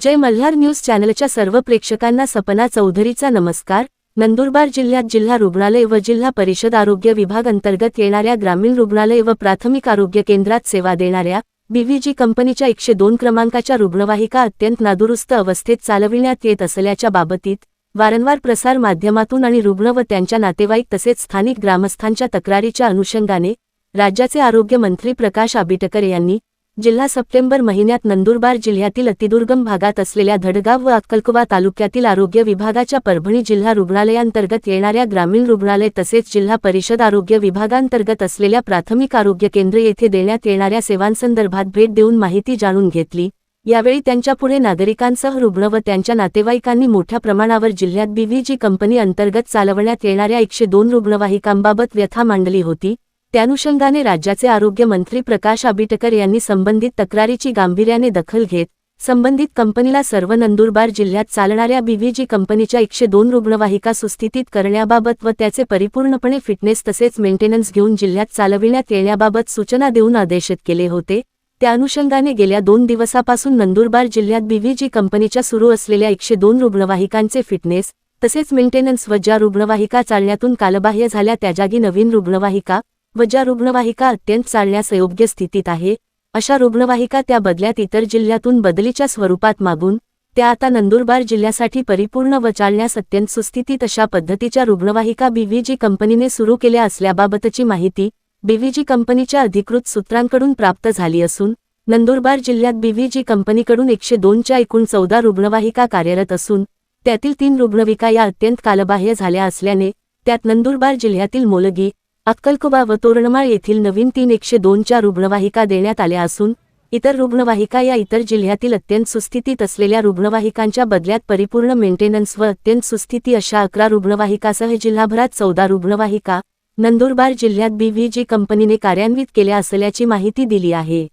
जय Malhar news चॅनलच्या सर्व प्रेक्षकांना सपना चौधरीचा नमस्कार. नंदुरबार जिल्ह्यात जिल्हा रुग्णालय व जिल्हा परिषद आरोग्य विभाग अंतर्गत येणाऱ्या ग्रामीण रुग्णालय व प्राथमिक आरोग्य केंद्रात सेवा देणाऱ्या बीव्हीजी कंपनीच्या एकशे दोन क्रमांकाच्या रुग्णवाहिका अत्यंत नादुरुस्त अवस्थेत चालविण्यात येत असल्याच्या बाबतीत वारंवार प्रसार माध्यमातून आणि रुग्ण व त्यांच्या नातेवाईक तसेच स्थानिक ग्रामस्थांच्या तक्रारीच्या अनुषंगाने राज्याचे आरोग्य मंत्री प्रकाश आबिटकर यांनी जिल्हा सप्टेंबर महिन्यात नंदुरबार जिल्ह्यातील अतिदुर्गम भागात असलेल्या धडगाव व अक्कलकुवा तालुक्यातील आरोग्य विभागाच्या परभणी जिल्हा रुग्णालयांतर्गत येणाऱ्या ग्रामीण रुग्णालय तसेच जिल्हा परिषद आरोग्य विभागांतर्गत असलेल्या प्राथमिक आरोग्य केंद्र येथे देण्यात येणाऱ्या सेवांसंदर्भात भेट देऊन माहिती जाणून घेतली. यावेळी त्यांच्यापुढे नागरिकांसह रुग्ण व त्यांच्या नातेवाईकांनी मोठ्या प्रमाणावर जिल्ह्यात बीव्हीजी कंपनी अंतर्गत चालवण्यात येणाऱ्या एकशे दोन रुग्णवाहिकांबाबत व्यथा मांडली होती. त्यानुषंगाने राज्याचे आरोग्य मंत्री प्रकाश आबिटकर यांनी संबंधित तक्रारीची गांभीर्याने दखल घेत संबंधित कंपनीला सर्व नंदुरबार जिल्ह्यात चालणाऱ्या बीव्हीजी कंपनीच्या एकशे दोन रुग्णवाहिका सुस्थितीत करण्याबाबत व त्याचे परिपूर्णपणे फिटनेस तसेच मेंटेनन्स घेऊन जिल्ह्यात चालविण्यात येण्याबाबत सूचना देऊन आदेशित केले होते. त्या अनुषंगाने गेल्या दोन दिवसापासून नंदुरबार जिल्ह्यात बीव्हीजी कंपनीच्या सुरू असलेल्या एकशे दोन रुग्णवाहिकांचे फिटनेस तसेच मेंटेनन्स व ज्या रुग्णवाहिका चालण्यातून कालबाह्य झाल्या त्या जागी नवीन रुग्णवाहिका व ज्या रुग्णवाहिका अत्यंत चालण्यास योग्य स्थितीत आहे अशा रुग्णवाहिका त्या बदल्यात इतर जिल्ह्यातून बदलीच्या स्वरूपात मागून त्या आता नंदुरबार जिल्ह्यासाठी परिपूर्ण व चालण्यास अत्यंत सुस्थितीत अशा पद्धतीच्या रुग्णवाहिका बीव्हीजी कंपनीने सुरू केल्या असल्याबाबतची माहिती बीव्हीजी कंपनीच्या अधिकृत सूत्रांकडून प्राप्त झाली असून नंदुरबार जिल्ह्यात बीव्हीजी कंपनीकडून एकशे दोनच्या एकूण चौदा रुग्णवाहिका कार्यरत असून त्यातील तीन रुग्णविका या अत्यंत कालबाह्य झाल्या असल्याने त्यात नंदुरबार जिल्ह्यातील मोलगी अक्कलकुबा व तोरणमाळ येथील नवीन तीन एकशे दोनच्या रुग्णवाहिका देण्यात आल्या असून इतर रुग्णवाहिका या इतर जिल्ह्यातील अत्यंत सुस्थितीत असलेल्या रुग्णवाहिकांच्या बदल्यात परिपूर्ण मेंटेनन्स व अत्यंत सुस्थिती अशा अकरा रुग्णवाहिकासह जिल्हाभरात चौदा रुग्णवाहिका नंदुरबार जिल्ह्यात बीव्हीजी कंपनीने कार्यान्वित केल्या असल्याची माहिती दिली आहे.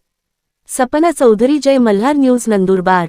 सपना चौधरी जय मल्हार न्यूज नंदुरबार.